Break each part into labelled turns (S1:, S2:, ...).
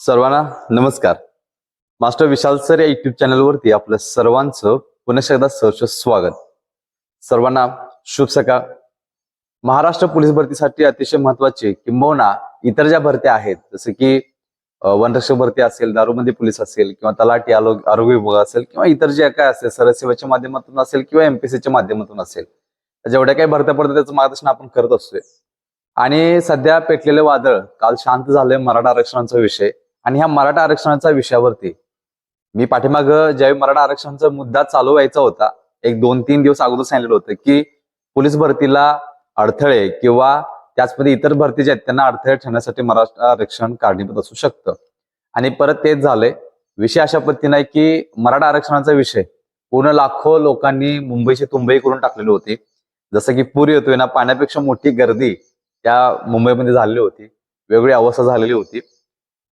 S1: सर्वांना नमस्कार. Master Vishal sir या युट्यूब चॅनलवरती आपलं सर्वांचं पुन्हा एकदा सहर्ष स्वागत. सर्वांना शुभ सकाळ. महाराष्ट्र पोलीस भरतीसाठी अतिशय महत्त्वाचे किंबहुना इतर ज्या भरत्या आहेत जसं की वनरक्षक भरती असेल दारूबंदी पोलीस असेल किंवा तलाठी आरोग्य विभाग असेल किंवा इतर जे काय असेल सरसेवेच्या माध्यमातून असेल किंवा एमपीसीच्या माध्यमातून असेल जेवढ्या काही भरत्या पडतात त्याचं मार्गदर्शन आपण करत असतोय. आणि सध्या पेटलेले वादळ काल शांत झालंय मराठा आरक्षणाचा विषय. आणि ह्या मराठा आरक्षणाच्या विषयावरती. मी पाठीमाग ज्यावेळी मराठा आरक्षणाचा मुद्दा चालू व्हायचा होता एक दोन तीन दिवस अगोदर सांगितलं होतं की पोलीस भरतीला अडथळे किंवा त्याचमध्ये इतर भरती जे आहेत त्यांना अडथळे ठेवण्यासाठी मराठा आरक्षण कारणीभूत असू शकतं. आणि परत तेच झालंय. विषय अशा पद्धतीने आहे की मराठा आरक्षणाचा विषय पूर्ण लाखो लोकांनी मुंबईची तुंबई करून टाकलेली होती. जसं की पूर येतोय ना पाण्यापेक्षा मोठी गर्दी त्या मुंबईमध्ये झालेली होती. वेगळी अवस्था झालेली होती.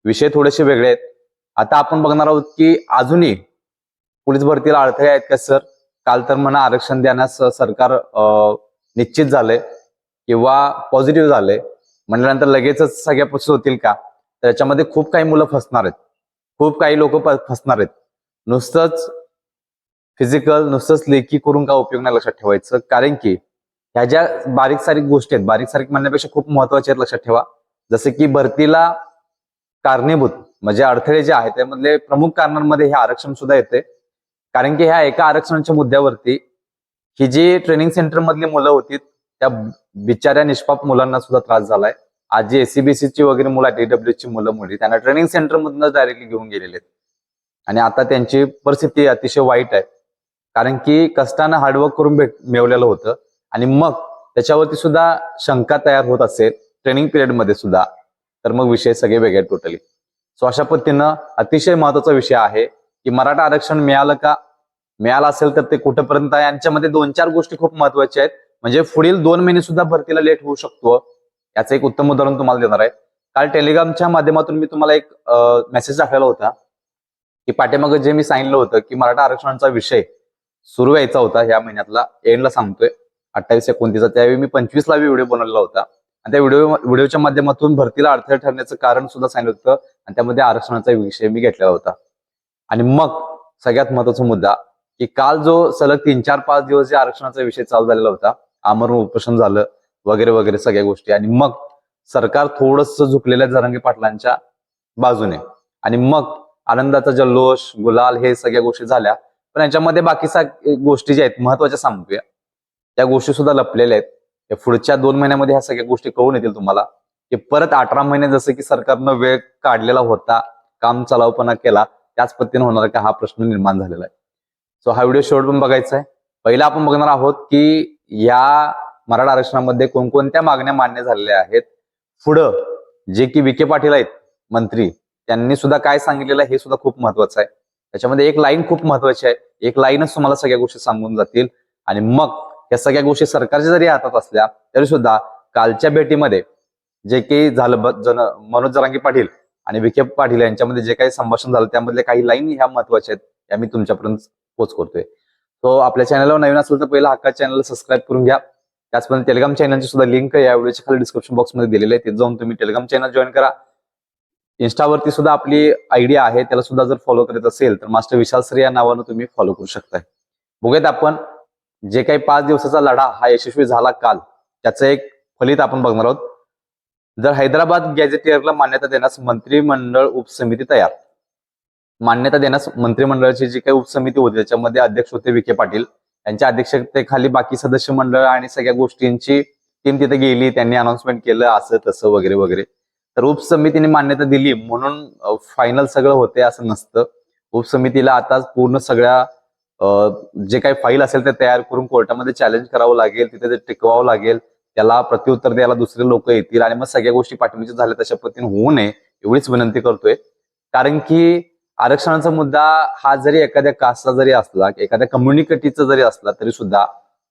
S1: विषय थोडेसे वेगळे आहेत. आता आपण बघणार आहोत की अजूनही पोलीस भरतीला अडथळे आहेत का सर? काल तर म्हणा आरक्षण देण्यास सरकार निश्चित झालंय किंवा पॉझिटिव्ह झालंय. म्हणल्यानंतर लगेचच सगळ्या पक्ष होतील का? त्याच्यामध्ये खूप काही मुलं फसणार आहेत. खूप काही लोक फसणार आहेत. नुसतंच फिजिकल नुसतंच लेखी करून का उपयोग नाही लक्षात ठेवायचं? कारण की ह्या ज्या बारीक सारीक गोष्टी आहेत बारीक सारीक म्हणण्यापेक्षा खूप महत्त्वाच्या आहेत लक्षात ठेवा. जसे की भरतीला कारणीभूत म्हणजे अडथळे जे आहेत त्यामधले प्रमुख कारणांमध्ये हे आरक्षण सुद्धा येते कारण की ह्या एका आरक्षणाच्या मुद्द्यावरती ही जी ट्रेनिंग सेंटर मधली मुलं होती त्या बिचाऱ्या निष्पाप मुलांना सुद्धा त्रास झालाय. आज जी एसीबीसी ची वगैरे मुलं डीडब्ल्यू ची मुलं मुली त्यांना ट्रेनिंग सेंटर मधूनच डायरेक्टली घेऊन गेलेले आहेत. आणि आता त्यांची परिस्थिती अतिशय वाईट आहे. कारण की कष्टानं हार्डवर्क करून भेट मिळवलेलं होतं. आणि मग त्याच्यावरती सुद्धा शंका तयार होत असेल ट्रेनिंग पिरियडमध्ये सुद्धा. तर मग विषय सगळे वेगळे टोटली सो अशा पद्धतीनं अतिशय महत्त्वाचा विषय आहे की मराठा आरक्षण मिळालं का? मिळालं असेल तर ते कुठपर्यंत आहे? यांच्यामध्ये दोन चार गोष्टी खूप महत्त्वाच्या आहेत. म्हणजे पुढील दोन महिने सुद्धा भरतीला लेट होऊ शकतो. याचं एक उत्तम उदाहरण तुम्हाला देणार आहे. काल टेलिग्रामच्या माध्यमातून मी तुम्हाला एक मेसेज टाकलेला होता की पाठीमागं जे मी सांगितलं होतं की मराठा आरक्षणाचा विषय सुरू व्हायचा होता ह्या महिन्यातला एंडला सांगतोय. अठ्ठावीस एकोणतीसचा. त्यावेळी मी पंचवीसला व्हिडिओ बनवलेला होता. आणि त्या व्हिडिओ व्हिडिओच्या माध्यमातून भरतीला अडथळे ठरण्याचं कारण सुद्धा सांगितलं होतं. आणि त्यामध्ये आरक्षणाचा विषय मी घेतलेला होता. आणि मग सगळ्यात महत्त्वाचा मुद्दा की काल जो सलग तीन चार पाच दिवस जे आरक्षणाचा विषय चालू झालेला होता आमरण उपोषण झालं वगैरे वगैरे सगळ्या गोष्टी. आणि मग सरकार थोडस झुकलेल्या जरांगी पाटलांच्या बाजूने. आणि मग आनंदाचा जल्लोष गुलाल हे सगळ्या गोष्टी झाल्या. पण याच्यामध्ये बाकी गोष्टी ज्या आहेत महत्त्वाच्या सांगूया. त्या गोष्टी सुद्धा लपलेल्या आहेत. या पुढच्या दोन महिन्यामध्ये ह्या सगळ्या गोष्टी कळून येतील तुम्हाला. की परत अठरा महिने जसं की सरकारनं वेळ काढलेला होता काम चालावपणा केला त्याच पद्धतीने होणार का हा प्रश्न निर्माण झालेला आहे. सो हा व्हिडिओ शेवट पण बघायचा आहे. पहिला आपण बघणार आहोत की या मराठा आरक्षणामध्ये कोणकोणत्या मागण्या मान्य झालेल्या आहेत. पुढं जे की विखे पाटील आहेत मंत्री त्यांनी सुद्धा काय सांगितलेलं आहे हे सुद्धा खूप महत्वाचं आहे. त्याच्यामध्ये एक लाईन खूप महत्वाची आहे. एक लाईनच तुम्हाला सगळ्या गोष्टी सांगून जातील. आणि मग या सगळ्या गोष्टी सरकारच्या जरी हातात असल्या तरी सुद्धा कालच्या भेटीमध्ये जे काही झालं जन मनोज जरांगी पाटील आणि विखे पाटील यांच्यामध्ये जे काही संभाषण झालं त्यामधले काही लाईन ह्या महत्त्वाच्या आहेत या मी तुमच्यापर्यंत पोच करतोय. तो आपल्या चॅनलवर नवीन असेल तर पहिला हक्का चॅनल सबस्क्राईब करून घ्या. त्याचप्रमाणे टेलिग्राम चॅनलची सुद्धा लिंक या व्हिडिओच्या खाली डिस्क्रिप्शन बॉक्समध्ये दिलेली आहे तिथे जाऊन तुम्ही टेलिग्राम चॅनल जॉईन करा. इन्स्टावरती सुद्धा आपली आयडिया आहे त्याला सुद्धा जर फॉलो करत असेल तर मास्टर विशाल सर या नावानं तुम्ही फॉलो करू शकताय. बघूयात आपण जे काही पाच दिवसाचा लढा हा यशस्वी झाला काल त्याचं एक फलित आपण बघणार आहोत. जर हैदराबाद गॅझेटियरला मान्यता देण्यास मंत्रिमंडळ उपसमिती तयार. मान्यता देण्यास मंत्रिमंडळाची जी काही उपसमिती होती त्याच्यामध्ये अध्यक्ष होते विखे पाटील. यांच्या अध्यक्षतेखाली बाकी सदस्य मंडळ आणि सगळ्या गोष्टींची टीम तिथे गेली त्यांनी अनाउन्समेंट केलं असं तसं वगैरे वगैरे. तर उपसमितीने मान्यता दिली म्हणून फायनल सगळं होते असं नसतं. उपसमितीला आता पूर्ण सगळ्या जे काही फाईल असेल ते तयार करून कोर्टामध्ये चॅलेंज करावं लागेल तिथे ते टिकवावं लागेल त्याला प्रत्युत्तर द्यायला दुसरे लोक येतील आणि मग सगळ्या गोष्टी पाठिंबाच्या झाल्या तशा पद्धतीने होऊ नये एवढीच विनंती करतोय. कारण की आरक्षणाचा मुद्दा हा जरी एखाद्या कास्टचा जरी असला एखाद्या कम्युनिकेटीचा जरी असला तरी सुद्धा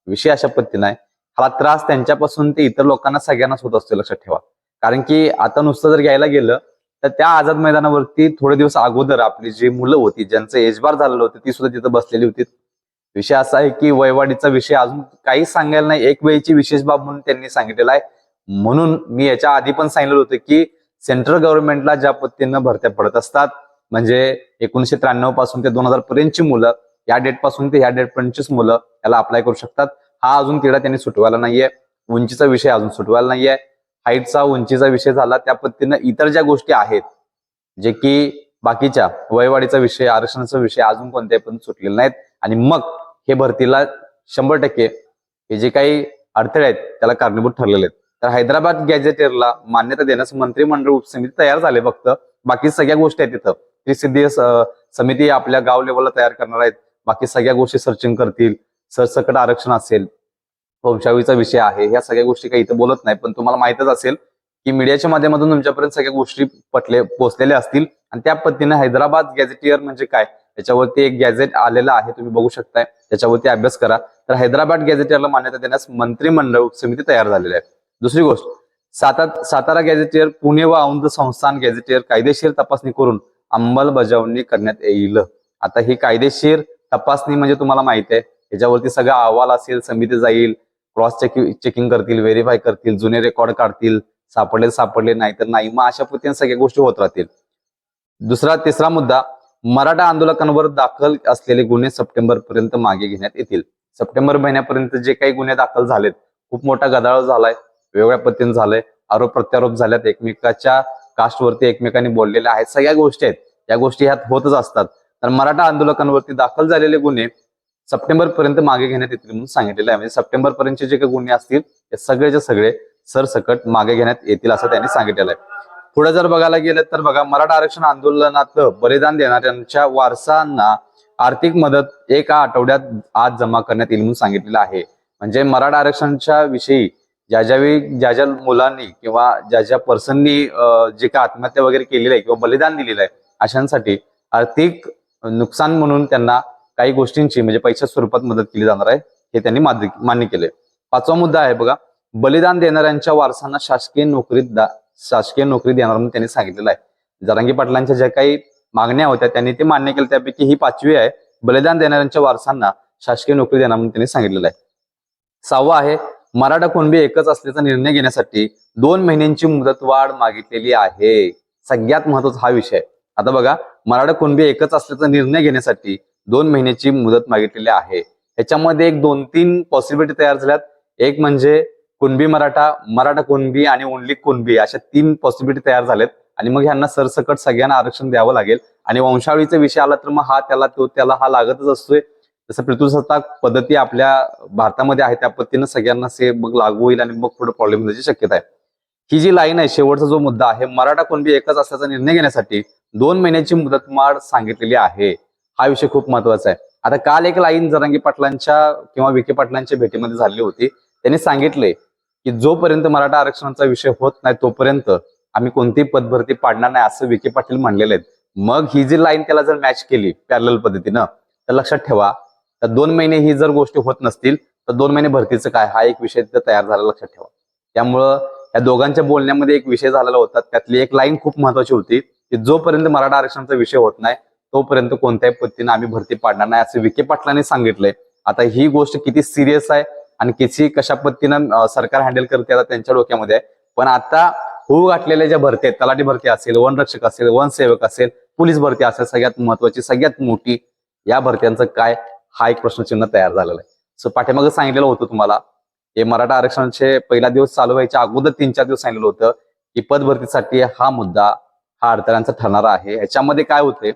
S1: विषय अशा पद्धतीने आहे. हा त्रास त्यांच्यापासून ते इतर लोकांना सगळ्यांनाच होत असतो लक्षात ठेवा. कारण की आता नुसतं जर घ्यायला गेलं तर त्या आझाद मैदानावरती थोडे दिवस अगोदर आपली जी मुलं होती ज्यांचं एजबार झालेलं होतं ती सुद्धा तिथं बसलेली होती. विषय असा आहे की वयवाडीचा विषय अजून काहीच सांगायला नाही. एक वेळची विशेष बाब म्हणून त्यांनी सांगितलेला आहे. म्हणून मी याच्या आधी पण सांगितलं होतं की सेंट्रल गव्हर्नमेंटला ज्या पद्धतीनं भरत्या पडत असतात म्हणजे एकोणीशे त्र्याण्णवपासून ते दोन हजार पर्यंतची मुलं या डेटपासून ते या डेट पर्यंतचीच मुलं याला अप्लाय करू शकतात. हा अजून तिला त्यांनी सुटवायला नाहीये. उंचीचा विषय अजून सुटवायला नाहीये. हाईटचा उंचीचा विषय झाला त्या पद्धतीनं इतर ज्या गोष्टी आहेत जे की बाकीच्या वयवाढीचा विषय आरक्षणाचा विषय अजून कोणत्याही पण सुटलेले नाहीत. आणि मग हे भरतीला शंभर टक्के हे जे काही अडथळे आहेत त्याला कारणीभूत ठरलेले आहेत. तर हैदराबाद गॅजेटियरला मान्यता देण्यास मंत्रिमंडळ उपसमिती तयार झाले फक्त. बाकी सगळ्या गोष्टी आहेत तिथं त्रिसिद्धी समिती आपल्या गाव लेवलला तयार करणार आहेत. बाकी सगळ्या गोष्टी सर्चिंग करतील. सरसकट आरक्षण असेल. वंशावीचा विषय आहे ह्या सगळ्या गोष्टी काही इथं बोलत नाही पण तुम्हाला माहितच असेल की मीडियाच्या माध्यमातून तुमच्यापर्यंत सगळ्या गोष्टी पटले पोहोचलेल्या असतील. आणि त्या पद्धतीने हैदराबाद गॅझेटियर म्हणजे काय? त्याच्यावरती एक गॅझेट आलेलं आहे तुम्ही बघू शकताय. त्याच्यावरती अभ्यास करा. तर हैदराबाद गॅझेटियरला मान्यता देण्यास मंत्रिमंडळ समिती तयार झालेली आहे. दुसरी गोष्ट सातात सातारा गॅझेटियर पुणे व औंध संस्थान गॅझेटियर कायदेशीर तपासणी करून अंमलबजावणी करण्यात येईल. आता ही कायदेशीर तपासणी म्हणजे तुम्हाला माहिती आहे. याच्यावरती सगळा अहवाल असेल समिती जाईल क्रॉस चेकिंग चेकिंग करतील व्हेरीफाय करतील जुने रेकॉर्ड काढतील सापडले सापडले नाही तर नाही. मग अशा पद्धतीने सगळ्या गोष्टी होत राहतील. दुसरा तिसरा मुद्दा मराठा आंदोलकांवर दाखल असलेले गुन्हे सप्टेंबर पर्यंत मागे घेण्यात येतील. सप्टेंबर महिन्यापर्यंत जे काही गुन्हे दाखल झालेत खूप मोठा गदाळ झालाय वेगवेगळ्या पद्धतीने झालंय आरोप प्रत्यारोप झाल्यात एकमेकाच्या कास्टवरती एकमेकांनी बोललेल्या आहेत. सगळ्या गोष्टी आहेत. या गोष्टी ह्यात होतच असतात. तर मराठा आंदोलकांवरती दाखल झालेले गुन्हे सप्टेंबर पर्यंत मागे घेण्यात येतील म्हणून सांगितलेलं आहे. म्हणजे सप्टेंबर पर्यंतचे जे काही गुन्हे असतील ते सगळेचे सगळे सरसकट मागे घेण्यात येतील असं त्यांनी सांगितलेलं आहे. पुढे जर बघायला गेलं तर बघा मराठा आरक्षण आंदोलनात बलिदान देणाऱ्यांच्या वारसांना आर्थिक मदत एका आठवड्यात आज जमा करण्यात येईल म्हणून सांगितलेलं आहे. म्हणजे मराठा आरक्षणच्या विषयी ज्या ज्यावेळी ज्या ज्या मुलांनी किंवा ज्या ज्या पर्सननी जे काय आत्महत्या वगैरे केलेली आहे किंवा बलिदान दिलेलं आहे अशांसाठी आर्थिक नुकसान म्हणून त्यांना काही गोष्टींची म्हणजे पैशा स्वरूपात मदत केली जाणार आहे हे त्यांनी मान्य केले पाचवा मुद्दा आहे बघा बलिदान देणाऱ्यांच्या वारसांना शासकीय नोकरीत शासकीय नोकरी देणार म्हणून त्यांनी सांगितलेलं आहे. जरांगी पाटलांच्या ज्या काही मागण्या होत्या त्यांनी ते मान्य केलं त्यापैकी ही पाचवी आहे बलिदान देणाऱ्यांच्या वारसांना शासकीय नोकरी देणार म्हणून त्यांनी सांगितलेलं आहे. सहावा आहे मराठा कुणबी एकच असल्याचा निर्णय घेण्यासाठी दोन महिन्यांची मुदतवाढ मागितलेली आहे. सगळ्यात महत्त्वाचा हा विषय आता बघा मराठा कुणबी एकच असल्याचा निर्णय घेण्यासाठी दोन महिन्याची मुदत मागितलेली आहे. याच्यामध्ये एक दोन तीन पॉसिबिलिटी तयार झाल्यात. एक म्हणजे कुणबी मराठा मराठा कुणबी आणि ओनली कुणबी अशा तीन पॉसिबिलिटी तयार झाल्यात आणि मग ह्यांना सरसकट सगळ्यांना आरक्षण द्यावं लागेल. आणि वंशावळीचा विषय आला तर मग हा त्याला तो त्याला हा लागतच असतोय. जसं पितृसत्ताक पद्धती आपल्या भारतामध्ये आहे त्या पद्धतीनं सगळ्यांना से मग लागू होईल आणि मग पुढे प्रॉब्लेम होण्याची शक्यता आहे. ही जी लाईन आहे शेवटचा जो मुद्दा आहे मराठा कुणबी एकच असल्याचा निर्णय घेण्यासाठी दोन महिन्याची मुदतमाड सांगितलेली आहे. हा विषय खूप महत्त्वाचा आहे. आता काल एक लाईन जरांगी पाटलांच्या किंवा विखे पाटलांच्या भेटीमध्ये झाली होती. त्यांनी सांगितले की जोपर्यंत मराठा आरक्षणाचा विषय होत नाही तोपर्यंत आम्ही कोणतीही पदभरती पाडणार नाही असं विखे पाटील म्हणलेले आहेत. मग ही जी लाईन त्याला जर मॅच केली पॅरल पद्धतीनं तर लक्षात ठेवा तर दोन महिने ही जर गोष्टी होत नसतील तर दोन महिने भरतीचं काय? हा एक विषय तयार झाला लक्षात ठेवा. त्यामुळं या दोघांच्या बोलण्यामध्ये एक विषय झालेला होता. त्यातली एक लाईन खूप महत्वाची होती की जोपर्यंत मराठा आरक्षणाचा विषय होत नाही तोपर्यंत कोणत्याही पद्धतीने आम्ही भरती पाडणार नाही असं विखे पाटलांनी सांगितलंय. आता ही गोष्ट किती सिरियस आहे आणि किती कशा पद्धतीनं सरकार हँडल करते आता त्यांच्या डोक्यामध्ये. आहे पण आता होऊ घातलेल्या ज्या भरती आहेत तलाठी भरती असेल वनरक्षक असेल वनसेवक असेल पोलीस भरती असेल सगळ्यात महत्वाची सगळ्यात मोठी या भरत्यांचं काय हा एक प्रश्नचिन्ह तयार झालेला आहे. सो पाठीमागं सांगितलेलं होतं तुम्हाला हे मराठा आरक्षणाचे पहिला दिवस चालू व्हायच्या अगोदर तीन चार दिवस सांगितलं होतं की पदभरतीसाठी हा मुद्दा हा अडथळ्यांचा ठरणारा आहे. याच्यामध्ये काय होते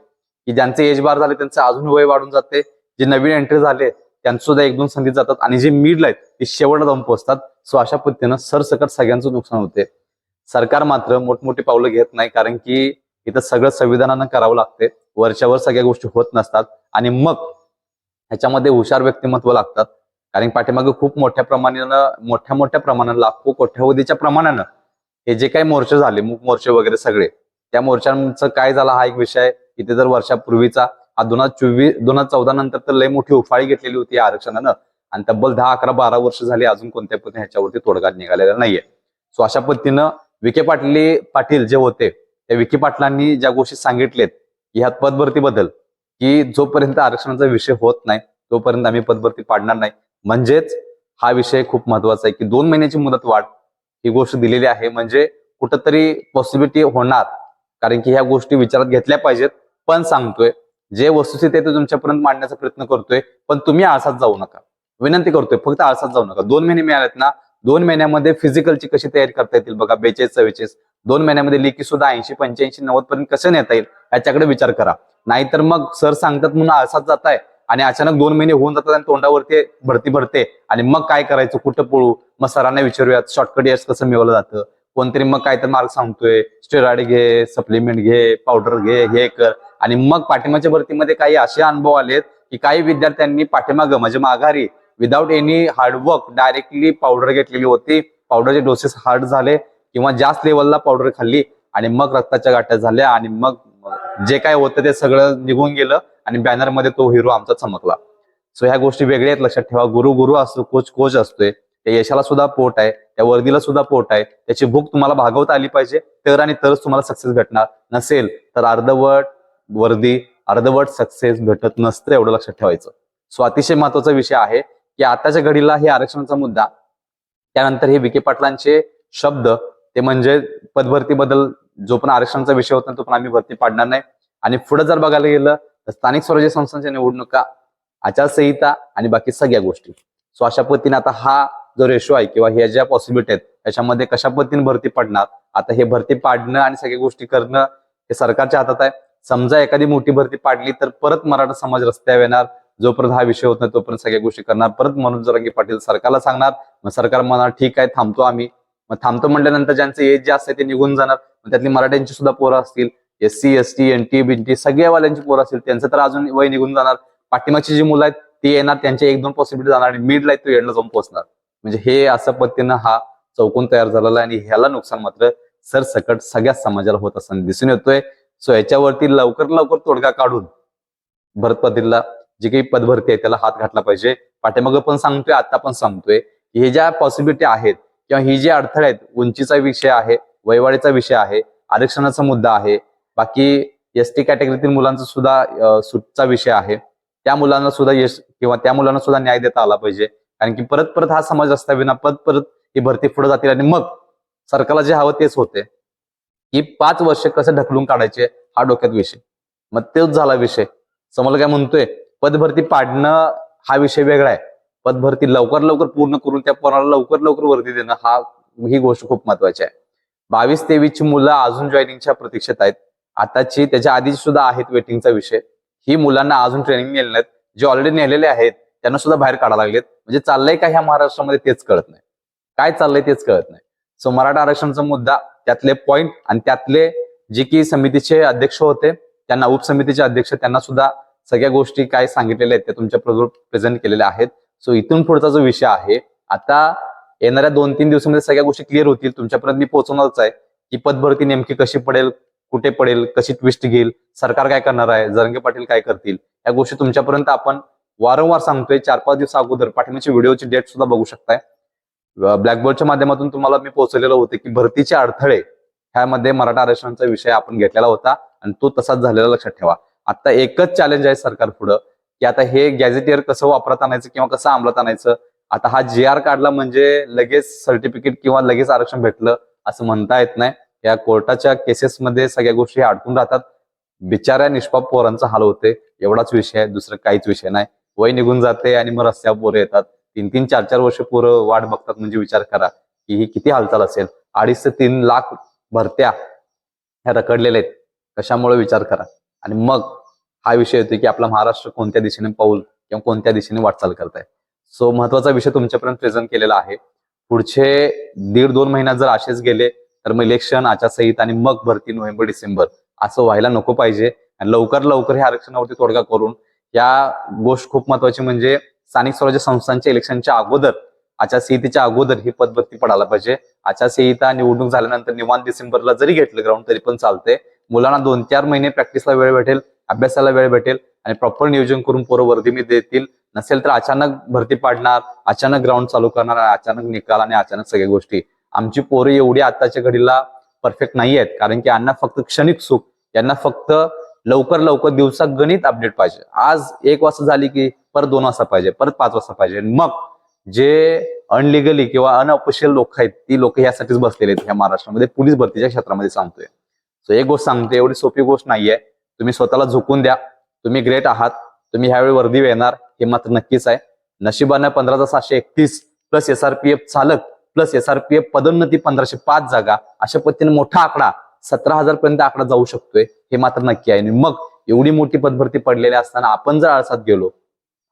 S1: की ज्यांचे एज बार झाले त्यांचं अजून वय वाढून जाते. जे नवीन एंट्री झाले त्यांचं सुद्धा एक दोन संधी जातात. आणि जे मिडला आहेत ते शेवटला जाऊन पोहोचतात. सो अशा पद्धतीनं सरसकट सगळ्यांचं नुकसान होते. सरकार मात्र मोठमोठी पावलं घेत नाही कारण की इथं सगळं संविधानानं करावं लागते. वरच्यावर सगळ्या गोष्टी होत नसतात. आणि मग ह्याच्यामध्ये हुशार व्यक्तिमत्व लागतात. कारण पाठीमागे खूप मोठ्या प्रमाणानं मोठ्या मोठ्या प्रमाणानं लाखो कोट्यावधीच्या प्रमाणानं हे जे काही मोर्चे झाले मूक मोर्चे वगैरे सगळे त्या मोर्चांचं काय झालं हा एक विषय किती इथे जर वर्षापूर्वीचा हा दोन हजार चोवीस दोन हजार चौदा नंतर तर लय मोठी उफाळी घेतलेली होती या आरक्षणानं. आणि तब्बल दहा अकरा बारा वर्ष झाली अजून कोणत्या पद्धतीने ह्याच्यावरती तोडगा निघालेला नाहीये. सो अशा पद्धतीनं विखे पाटले पाटील जे होते त्या विखे पाटलांनी ज्या गोष्टी सांगितलेत ह्या पदभरती बद्दल की जोपर्यंत आरक्षणाचा विषय होत नाही तोपर्यंत आम्ही पदभरती पाडणार नाही. म्हणजेच हा विषय खूप महत्त्वाचा आहे की दोन महिन्याची मुदत वाढ ही गोष्ट दिलेली आहे. म्हणजे कुठंतरी पॉसिबिलिटी होणार कारण की ह्या गोष्टी विचारात घेतल्या पाहिजेत. पण सांगतोय जे वस्तुस्थिती आहे ते तुमच्यापर्यंत मांडण्याचा प्रयत्न करतोय पण तुम्ही आळसात जाऊ नका. विनंती करतोय फक्त आळसात जाऊ नका. दोन महिने मिळालेत ना दोन महिन्यामध्ये फिजिकलची कशी तयारी करता येतील बघा बेचाळीस चव्वेचाळीस दोन महिन्यामध्ये लिखी सुद्धा ऐंशी पंच्याऐंशी नव्वद पर्यंत कसं नेता येईल याच्याकडे विचार करा. नाहीतर मग सर सांगतात म्हणून आळसात जाताय आणि अचानक दोन महिने होऊन जातात आणि तोंडावरती भरती भरते. आणि मग काय करायचं कुठं पळू? मग सरांना विचारूयात शॉर्टकट यश कसं मिळवलं जातं? कोणतरी मग काय तर मार्ग सांगतोय स्टेरॉइड घे सप्लिमेंट घे पावडर घे हे कर. आणि मग पाठिंबाच्या भरतीमध्ये काही असे अनुभव आलेत की काही विद्यार्थ्यांनी पाठीमागं म्हणजे माघारी without any hard work directly powder घेतलेली होती. पावडरचे डोसेस हार्ड झाले किंवा जास्त लेवलला पावडर खाल्ली आणि मग रक्ताच्या गाठ्या झाल्या आणि मग जे काय होतं ते सगळं निघून गेलं आणि बॅनरमध्ये तो हिरो आमचा चमकला. सो ह्या गोष्टी वेगळ्या आहेत. लक्षात ठेवा गुरु गुरु असतो कोच कोच असतोय. त्या यशाला सुद्धा पोट आहे त्या वर्दीला सुद्धा पोट आहे. त्याची भूक तुम्हाला भागवता आली पाहिजे. तर आणि तरच तुम्हाला सक्सेस भेटणार नसेल तर अर्धवट वर्दी अर्धवट सक्सेस भेटत नसतं एवढं लक्षात ठेवायचं. सो अतिशय महत्त्वाचा विषय आहे की आताच्या घडीला हे आरक्षणाचा मुद्दा त्यानंतर हे विखे पाटलांचे शब्द ते म्हणजे पदभरती बद्दल जो पण आरक्षणाचा विषय होता तो पण आम्ही भरती पाडणार नाही. आणि पुढे जर बघायला गेलं तर स्थानिक स्वराज्य संस्थांच्या निवडणुका आचारसंहिता आणि बाकी सगळ्या गोष्टी. सो अशा पद्धतीने आता हा जो रेशो आहे किंवा ह्या ज्या पॉसिबिलिटी आहेत त्याच्यामध्ये कशा पद्धतीने भरती पडणार आता हे भरती पाडणं आणि सगळ्या गोष्टी करणं हे सरकारच्या हातात आहे. समजा एखादी मोठी भरती पाडली तर परत मराठा समाज रस्त्यावर येणार जोपर्यंत हा विषय होत नाही तोपर्यंत सगळ्या गोष्टी करणार. परत मनोज जरांगे पाटील सरकारला सांगणार मग सरकार म्हणणार ठीक आहे थांबतो आम्ही. मग थांबतो म्हटल्यानंतर ज्यांचं एज जास्त आहे ते निघून जाणार. मग त्यातली मराठ्यांची सुद्धा पोरं असतील. S C S T N T बिनटी सगळ्या वाल्यांची पोरं असतील. त्यांचं तर अजून वय निघून जाणार. पाठीमागची जी मुलं आहेत ती येणार. त्यांच्या एक दोन पॉसिबिलिटी जाणार आणि मिड लाईफ तो एंडला जाऊन पोहोचणार. म्हणजे हे असं पद्धतीनं हा चौकोन तयार झालेला आहे आणि ह्याला नुकसान मात्र सरसकट सगळ्या समाजाला होत असताना दिसून येतोय. सो याच्यावरती लवकर लवकर तोडगा काढून भरत पाटीलला जी काही पदभरती आहे त्याला हात घातला पाहिजे. पाठीमागं पण सांगतोय आता पण सांगतोय हे ज्या पॉसिबिलिटी आहेत किंवा ही जे अडथळे आहेत उंचीचा विषय आहे वयवाडीचा विषय आहे आरक्षणाचा मुद्दा आहे बाकी एस टी कॅटेगरीतील मुलांचा सुद्धा सुटचा विषय आहे. त्या मुलांना सुद्धा यश किंवा त्या मुलांना सुद्धा न्याय देता आला पाहिजे. कारण की परत परत हा समाज असता विना परत परत ही भरती पुढे जातील आणि मग सरकारला जे हवं तेच होते की पाच वर्ष कसं ढकलून काढायचे हा डोक्यात विषय. मग तोच झाला विषय. समोर काय म्हणतोय पदभरती पाडणं हा विषय वेगळा आहे. पदभरती लवकर लवकर पूर्ण करून त्या पोराला लवकर लवकर वर्दी देणं हा ही गोष्ट खूप महत्वाची आहे. बावीस तेवीसची मुलं अजून जॉईनिंगच्या प्रतीक्षेत आहेत. आताची त्याच्या आधीची सुद्धा आहेत वेटिंगचा विषय. ही मुलांना अजून ट्रेनिंग नेले नाहीत. जे ऑलरेडी नेलेले आहेत त्यांना सुद्धा बाहेर काढायला लागलेत. म्हणजे चाललंय का ह्या महाराष्ट्रामध्ये तेच कळत नाही. काय चाललंय तेच कळत नाही. सो मराठा आरक्षणाचा मुद्दा त्यातले पॉइंट आणि त्यातले जे की समितीचे अध्यक्ष होते त्यांना उपसमितीचे अध्यक्ष त्यांना सुद्धा सगळ्या गोष्टी काय सांगितलेल्या आहेत त्या तुमच्या प्रेझेंट केलेल्या आहेत. सो इथून पुढचा जो विषय आहे आता येणाऱ्या दोन तीन दिवसामध्ये सगळ्या गोष्टी क्लिअर होतील. तुमच्यापर्यंत मी पोहोचवणारच आहे की पदभरती नेमकी कशी पडेल कुठे पडेल कशी ट्विस्ट घेईल सरकार काय करणार आहे जरंगे पाटील काय करतील या गोष्टी तुमच्यापर्यंत आपण वारंवार सांगतोय. चार पाच दिवस अगोदर पाठवण्याचे व्हिडिओची डेट सुद्धा बघू शकताय. ब्लॅकबोर्डच्या माध्यमातून तुम्हाला मी पोहोचलेलो होतं की भरतीचे अडथळे ह्यामध्ये मराठा आरक्षणाचा विषय आपण घेतलेला होता आणि तो तसाच झालेला लक्षात ठेवा. आता एकच चॅलेंज आहे सरकार पुढं की आता हे गॅझेटियर कसं वापरात आणायचं किंवा कसं अंमलात आणायचं? आता हा जे आर काढला म्हणजे लगेच सर्टिफिकेट किंवा लगेच आरक्षण भेटलं असं म्हणता येत नाही. या कोर्टाच्या केसेसमध्ये सगळ्या गोष्टी अडकून राहतात. बिचाऱ्या निष्पाप पोरांचा हाल होते. एवढाच विषय आहे दुसरं काहीच विषय नाही. वय निघून जाते आणि मग रस्त्यावर पोरं येतात. तीन तीन चार चार वर्ष पोरं वाट बघतात म्हणजे विचार करा की ही किती हालचाल असेल. अडीच ते तीन लाख भरत्या ह्या रखडलेल्या आहेत. कशामुळे विचार करा. आणि मग हा विषय येतो की आपला महाराष्ट्र कोणत्या दिशेने पाऊल किंवा कोणत्या दिशेने वाटचाल करताय. सो महत्त्वाचा विषय तुमच्यापर्यंत प्रेझेंट केलेला आहे. पुढचे दीड दोन महिन्यात जर असेच गेले तर मग इलेक्शन आचारसंहिता आणि मग भरती नोव्हेंबर डिसेंबर असं व्हायला नको पाहिजे. आणि लवकर लवकर हे आरक्षणावरती तोडगा करून या गोष्ट खूप महत्वाची म्हणजे स्थानिक स्वराज्य संस्थांच्या इलेक्शनच्या अगोदर आचारसंहितेच्या अगोदर ही पदभरती पडायला पाहिजे. आचारसंहिता निवडणूक झाल्यानंतर निवांत डिसेंबरला जरी घेतलं ग्राउंड तरी पण चालते मुलांना दोन चार महिने प्रॅक्टिसला वेळ भेटेल अभ्यासाला वेळ भेटेल आणि प्रॉपर नियोजन करून पोरं वर्दीमी देतील. नसेल तर अचानक भरती पाडणार अचानक ग्राउंड चालू करणार अचानक निकाल आणि अचानक सगळ्या गोष्टी. आमची पोरं एवढी आताच्या घडीला परफेक्ट नाही आहेत कारण की यांना फक्त क्षणिक सुख यांना फक्त लवकर लवकर दिवसा गणित अपडेट पाहिजे. आज एक वाजता झाली की परत दोन वाजता पाहिजे परत पाच वाजता पाहिजे. मग जे अनलिगली किंवा अनऑफिशियल लोक आहेत ती लोक यासाठीच बसलेले आहेत ह्या महाराष्ट्रामध्ये. पोलीस भरतीच्या क्षेत्रामध्ये सांगतोय. सो एक गोष्ट सांगते एवढी सोपी गोष्ट नाहीये. तुम्ही स्वतःला झुकून द्या. तुम्ही ग्रेट आहात. तुम्ही ह्यावेळी वर्दी येणार हे मात्र नक्कीच आहे. नशिबानं पंधरा सहाशे एकतीस प्लस एसआरपीएफ चालक प्लस एसआरपीएफ पदोन्नती पंधराशे पाच जागा अशा पद्धतीने मोठा आकडा सतरा हजार पर्यंत आकडा जाऊ शकतोय हे मात्र नक्की आहे. आणि मग एवढी मोठी पदभरती पडलेली असताना आपण जर आळसात गेलो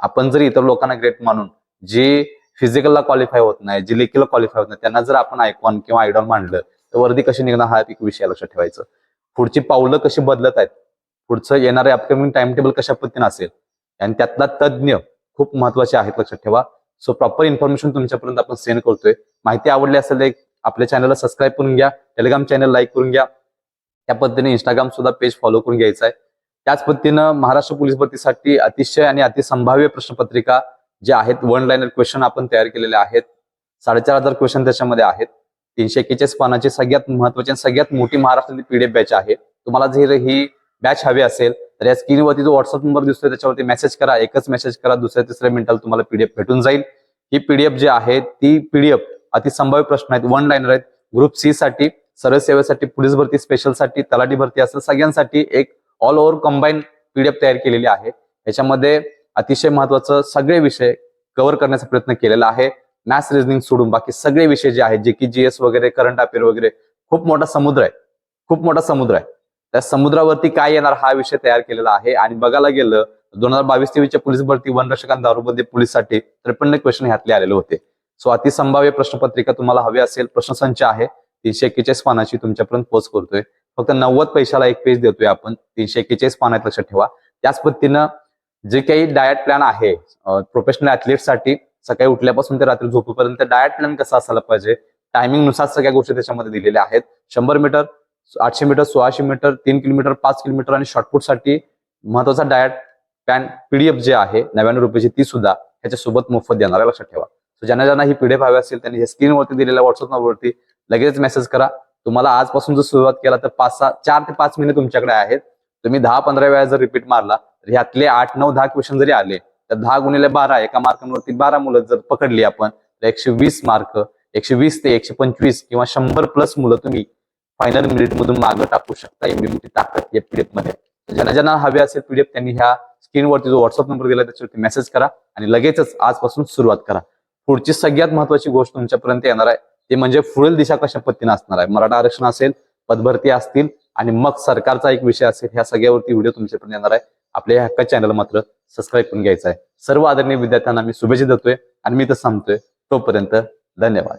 S1: आपण जर इतर लोकांना ग्रेट मानून जे फिजिकलला क्वालिफाय होत नाही जे लेखीला क्वालिफाय होत नाही त्यांना जर आपण आयकॉन किंवा आयडॉल मांडलं तर वर्दी कशी निघणार हा एक विषय लक्षात ठेवायचं. पुढची पावलं कशी बदलत आहेत पुढचं येणारे अपकमिंग टाइम टेबल कशा पद्धतीने असेल आणि त्यातला तज्ज्ञ खूप महत्त्वाचे आहेत लक्षात ठेवा. सो प्रॉपर इन्फॉर्मेशन तुमच्यापर्यंत आपण सेंड करतोय. माहिती आवडली असेल तर आपल्या चॅनलला सबस्क्राईब करून घ्या टेलिग्राम चॅनल लाईक करून घ्या. त्या पद्धतीने इंस्टाग्राम सुद्धा पेज फॉलो करून घ्यायचं आहे. त्याच पद्धतीनं महाराष्ट्र पोलीस भरतीसाठी अतिशय आणि अतिसंभाव्य प्रश्नपत्रिका जे आहेत वन लाईनर क्वेश्चन आपण तयार केलेले आहेत. साडेचार हजार क्वेश्चन त्याच्यामध्ये आहेत. तीनशे एक्केचाळीस पानाची सगळ्यात महत्वाची सगळ्यात मोठी महाराष्ट्रातील पीडीएफ बॅच आहे. तुम्हाला जर ही बॅच हवी असेल तर या स्क्रीनवरती जो व्हॉट्सअप नंबर दिसतोय त्याच्यावरती मेसेज करा. एकच मेसेज करा दुसऱ्या तिसऱ्या मिनिटाला तुम्हाला पीडीएफ भेटून जाईल. ही पीडीएफ जी आहे ती पीडीएफ अतिसंभाव्य प्रश्न आहेत. वन लाईनर आहेत. ग्रुप सी साठी सरळ सेवेसाठी पोलीस भरती स्पेशलसाठी तलाठी भरती असेल सगळ्यांसाठी एक ऑल ओव्हर कंबाईन पीडीएफ तयार केलेली आहे. याच्यामध्ये अतिशय महत्वाचं सगळे विषय कव्हर करण्याचा प्रयत्न केलेला आहे. मॅथ्स रिजनिंग सोडून बाकी सगळे विषय जे आहेत जे की जीएस वगैरे करंट अफेअर वगैरे खूप मोठा समुद्र आहे. खूप मोठा समुद्र आहे. त्या समुद्रावरती काय येणार हा विषय तयार केलेला आहे. आणि बघायला गेलं दोन हजार बावीस तेवीसच्या पोलीस भरती वनरक्षकांत दारूबंदी पोलीससाठी त्रेपन्न क्वेश्चन ह्यातले आलेले होते. सो अतिसंभाव्य प्रश्नपत्रिका तुम्हाला हवी असेल प्रश्नसंच आहे. तीनशे एक्केचाळीस पानाची तुमच्यापर्यंत पोच करतोय. फक्त नव्वद पैशाला एक पेज देतोय आपण. तीनशे एक्केचाळीस पानात लक्षात ठेवा. त्याच पद्धतीनं जे काही डायट प्लॅन आहे प्रोफेशनल ऍथलीटसाठी सकाळी उठल्यापासून ते रात्री झोपेपर्यंत डायट प्लॅन कसा असायला पाहिजे? टायमिंगनुसार सगळ्या गोष्टी त्याच्यामध्ये दिलेल्या आहेत. शंभर मीटर आठशे मीटर सोळाशे मीटर तीन किलोमीटर पाच किलोमीटर आणि शॉर्टपुटसाठी महत्त्वाचा डायट प्लॅन पीडीएफ जे आहे नव्याण्णव रुपयाची ती सुद्धा ह्याच्यासोबत मोफत देणार आहे लक्षात ठेवा. ज्यांना ज्यांना ही पीडीएफ हवी असेल त्यांनी स्क्रीनवरती दिलेल्या व्हॉट्सअप नंबरवरती लगेच मेसेज करा. तुम्हाला आजपासून जर सुरुवात केला तर पाच सहा चार ते पाच महिने तुमच्याकडे आहेत. तुम्ही दहा पंधरा वेळा जर रिपीट मारला तर ह्यातले आठ नऊ दहा क्वेश्चन जरी आले तर दहा गुणिले बारा एका मार्कांवरती बारा मुलं जर पकडली आपण तर एकशे वीस मार्क एकशे वीस ते एकशे पंचवीस किंवा शंभर प्लस मुलं तुम्ही फायनल मिनिट मधून मागं टाकू शकता एवढी ताकद या पीडीएफमध्ये. ज्यांना ज्यांना हवे असेल पीडीएफ त्यांनी ह्या स्क्रीनवरती जो व्हॉट्सअप नंबर दिला त्याच्यावरती मेसेज करा आणि लगेचच आजपासून सुरुवात करा. पुढची सगळ्यात महत्वाची गोष्ट तुमच्यापर्यंत येणार आहे. ते म्हणजे पुढील दिशा कशा पद्धतीने असणार आहे? मराठा आरक्षण असेल पदभरती असतील आणि मग सरकारचा एक विषय असेल ह्या सगळ्यावरती व्हिडिओ तुमच्यापर्यंत येणार आहे. आपल्या ह्या हक्का चॅनल मात्र सबस्क्राईब करून घ्यायचं आहे. सर्व आदरणीय विद्यार्थ्यांना मी शुभेच्छा देतोय आणि मी तर सांगतोय तोपर्यंत धन्यवाद.